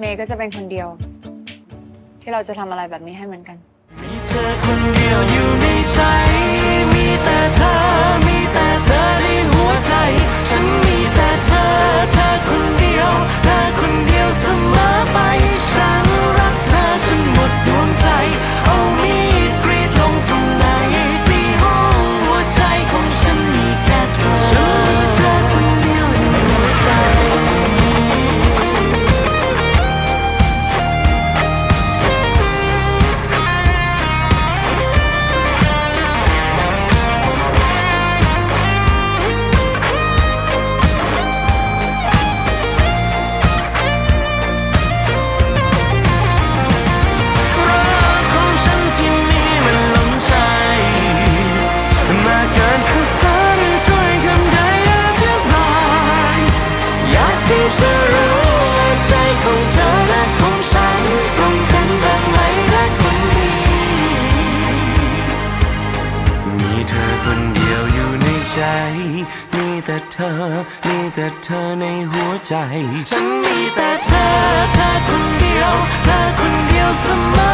เมย์ก็จะเป็นคนเดียว ที่เราจะทำอะไรแบบนี้ให้เหมือนกัน มีเธอคนเดียวอยู่ จะรู้ว่าใจของเธอและของฉันตรงกันบ้างไหมรักคนนี้ มีเธอคนเดียวอยู่ในใจ มีแต่เธอ มีแต่เธอในหัวใจ ฉันมีแต่เธอ เธอคนเดียว เธอคนเดียวเสมอ